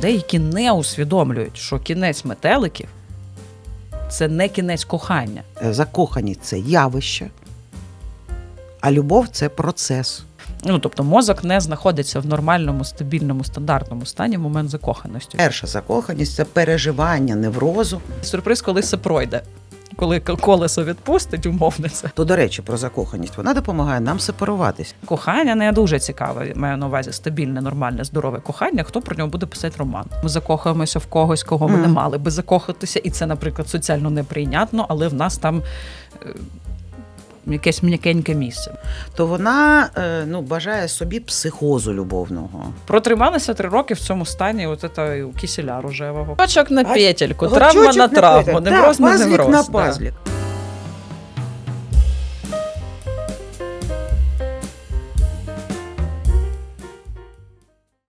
Деякі не усвідомлюють, що кінець метеликів це не кінець кохання. Е, Закоханість це явище, а любов це процес. Ну тобто мозок не знаходиться в нормальному, стабільному, стандартному стані в момент закоханості. Перша закоханість це переживання неврозу. Сюрприз, коли це пройде. Коли колесо відпустить, умовне це. То, до речі, про закоханість вона допомагає нам сепаруватись. Кохання не дуже цікаве. Маю на увазі стабільне, нормальне, здорове кохання. Хто про нього буде писати роман? Ми закохуємося в когось, кого ми не мали би закохатися, і це, наприклад, соціально неприйнятно, але в нас там е, якесь м'якеньке місце. То вона е, ну, бажає собі психозу любовного. Протрималася три роки в цьому стані, от це киселя рожевого. Пачок на петельку, травма на травму, невроз на пазлик невроз. на да. пазлик.